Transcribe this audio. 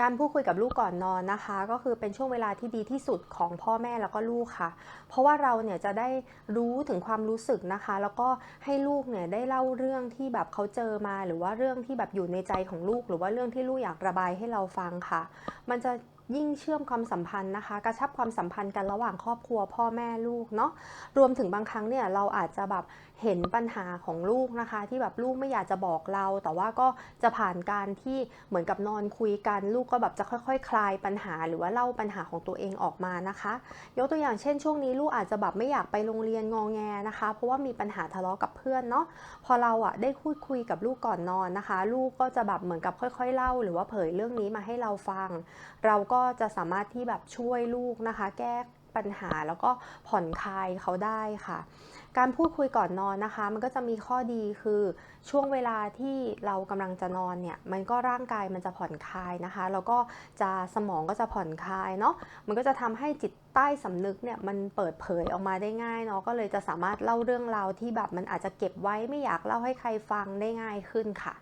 การพูดคุยกับลูกก่อนนอนนะคะ ก็คือเป็นช่วงเวลาที่ดีที่สุดของพ่อแม่แล้วก็ลูกค่ะ เพราะว่าเราเนี่ยจะได้รู้ถึงความรู้สึกนะคะ แล้วก็ให้ลูกเนี่ยได้เล่าเรื่องที่แบบเขาเจอมา หรือว่าเรื่องที่แบบอยู่ในใจของลูก หรือว่าเรื่องที่ลูกอยากระบายให้เราฟังค่ะ มันจะ ยิ่งเชื่อมความสัมพันธ์นะคะ กระชับความสัมพันธ์กันระหว่างครอบครัวพ่อแม่ลูกเนาะรวมถึงบางครั้งเนี่ยเราอาจจะแบบเห็นปัญหาของลูกนะคะ ที่แบบลูกไม่อยากจะบอกเรา แต่ว่าก็จะผ่านการที่เหมือนกับนอนคุยกัน ลูกก็แบบจะค่อยๆคคลายปัญหา หรือว่าเล่าปัญหาของตัวเองออกมานะคะ ยกตัวอย่างเช่น ช่วงนี้ลูกอาจจะแบบไม่อยากไปโรงเรียนงองแงนะคะ เพราะว่ามีปัญหาทะเลาะกับเพื่อนเนาะพอเราอะได้พูดคุยกับลูกก่อนนอนนะคะ ลูกก็จะแบบเหมือนกับค่อย ๆ เล่า หรือว่าเผยเรื่องนี้มาให้เราฟัง เราก็็จะสามารถที่แบบช่วยลูกนะคะ แก้ปัญหาแล้วก็ผ่อนคลายเขาได้ค่ะ การพูดคุยก่อนนอนนะคะ มันก็จะมีข้อดีคือช่วงเวลาที่เรากำลังจะนอนเนี่ย มันก็ร่างกายมันจะผ่อนคลายนะคะ แล้วก็จะสมองก็จะผ่อนคลายเนาะ มันก็จะทำให้จิตใต้สำนึกเนี่ยมันเปิดเผยออกมาได้ง่ายเนาะ ก็เลยจะสามารถเล่าเรื่องราวที่แบบมันอาจจะเก็บไว้ไม่อยากเล่าให้ใครฟังได้ง่ายขึ้นค่ะ